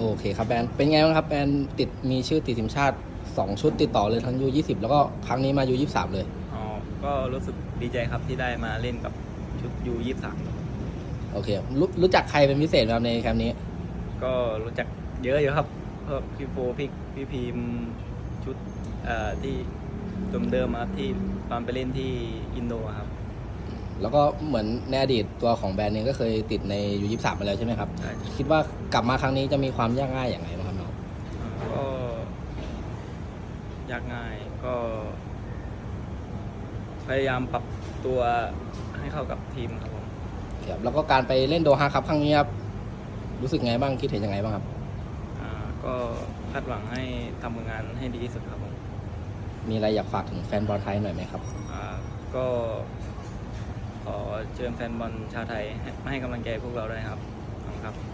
โอเคครับแบนเป็นไงบ้างครับแบนติดมีชื่อติดทีมชาติ 2 ชุดติดต่อเลยทั้งยู20 แล้วก็ครั้งนี้มายู23 เลยอ๋อก็รู้สึกดีใจครับที่ได้มาเล่นกับชุดยูยี่สามโอเครู้รู้จักใครเป็นพิเศษไหมครับในแคมป์นี้ ก็รู้จักเยอะอยู่ครับเพราะพี่โฟพี่พี่พีมชุดเอ่อที่เดิมๆมาที่ตอนไปเล่นที่อินโดครับ แล้วก็เหมือนในอดีตตัวของแบรนด์เองก็เคยติดในยู23มาแล้วใช่ไหมครับ ใช่ คิดว่ากลับมาครั้งนี้จะมีความยากง่ายอย่างไรบ้างครับน้องก็ยากง่ายก็ พยายามปรับตัวให้เข้ากับทีมครับผมครับแล้วก็การไปเล่นโดฮาครับครั้งนี้ครับรู้สึกไงบ้างคิดเห็นยังไงบ้างครับ อ่าก็คาดหวังให้ทำผลงานให้ดีที่สุดครับผมมีอะไรอยากฝากถึงแฟนบอลไทยหน่อยไหมครับ อ่าก็ขอ เชิญแฟนบอลชาวไทยให้มาให้กำลังใจพวกเราด้วยครับขอบคุณครับ